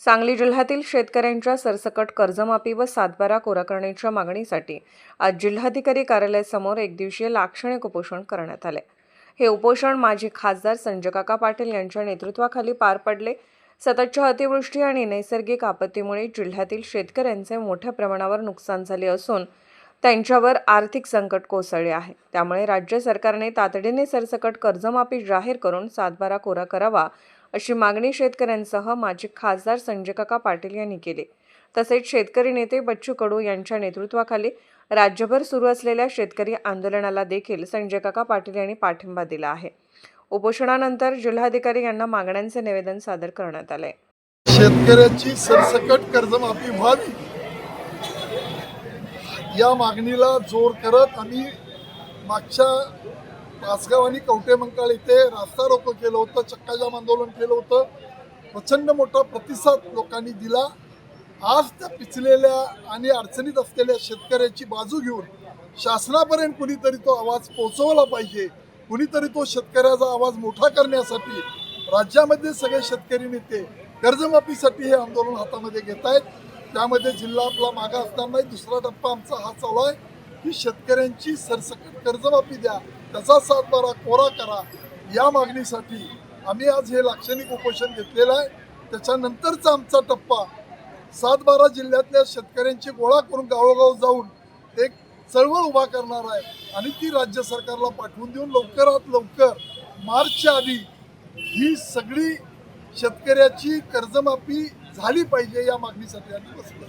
सांगली जिल्ह्यातील शेतकऱ्यांच्या सरसकट कर्जमाफी व सातबारा कोरा करण्याच्या मागणीसाठी आज जिल्हाधिकारी कार्यालयासमोर एक दिवसीय लाक्षणिक उपोषण करण्यात आले. हे उपोषण माजी खासदार संजयकाका पाटील यांच्या नेतृत्वाखाली पार पडले. सततच्या अतिवृष्टी आणि नैसर्गिक आपत्तीमुळे जिल्ह्यातील शेतकऱ्यांचे मोठ्या प्रमाणावर नुकसान झाले असून त्यांच्यावर आर्थिक संकट कोसळले आहे. त्यामुळे राज्य सरकारने तातडीने सरसकट कर्जमाफी जाहीर करून सातबारा कोरा करावा अशी मागणी शेतकऱ्यांसह माजी खासदार संजयकाका पाटील यांनी केली. तसेच शेतकरी नेते बच्चू कडू यांच्या नेतृत्वाखाली राज्यभर सुरू असलेल्या शेतकरी आंदोलनाला देखील संजयकाका पाटील यांनी पाठिंबा दिला आहे. उपोषणानंतर जिल्हाधिकारी यांना मागण्यांचे निवेदन सादर करण्यात आले. शेतकऱ्याची सरसकट कर्जमाफी व्हावी. या मागणीला जोर करत आम्ही मागच्या पाचगाव आणि कवटेमंकाळ इथे रास्ता रोको केलं होतं चक्काजाम आंदोलन केलं होतं. प्रचंड मोठा प्रतिसाद लोकांनी दिला. आज त्या पिचलेल्या आणि अडचणीत असलेल्या शेतकऱ्याची बाजू घेऊन शासनापर्यंत कुणीतरी तो आवाज पोहोचवला पाहिजे. कुणीतरी तो शेतकऱ्याचा आवाज मोठा करण्यासाठी राज्यामध्ये सगळे शेतकरी नेते कर्जमाफीसाठी हे आंदोलन हातामध्ये घेत आहेत. त्यामध्ये जिल्हा आपला मागा असतानाही दुसरा टप्पा आमचा हा चालू आहे. की शेतकऱ्यांची सरसकट कर्जमाफी द्या. त्याचा सातबारा कोरा करा. या मागणीसाठी आम्ही आज हे लाक्षणिक उपोषण घेतलेलं आहे. त्याच्यानंतरचा आमचा टप्पा सातबारा जिल्ह्यातल्या शेतकऱ्यांची गोळा करून गावोगाव जाऊन एक चळवळ उभा करणार आहे आणि ती राज्य सरकारला पाठवून देऊन लवकरात लवकर मार्चच्या आधी ही सगळी शेतकऱ्याची कर्जमाफी झाली पाहिजे या मागणीसाठी आम्ही बसलो.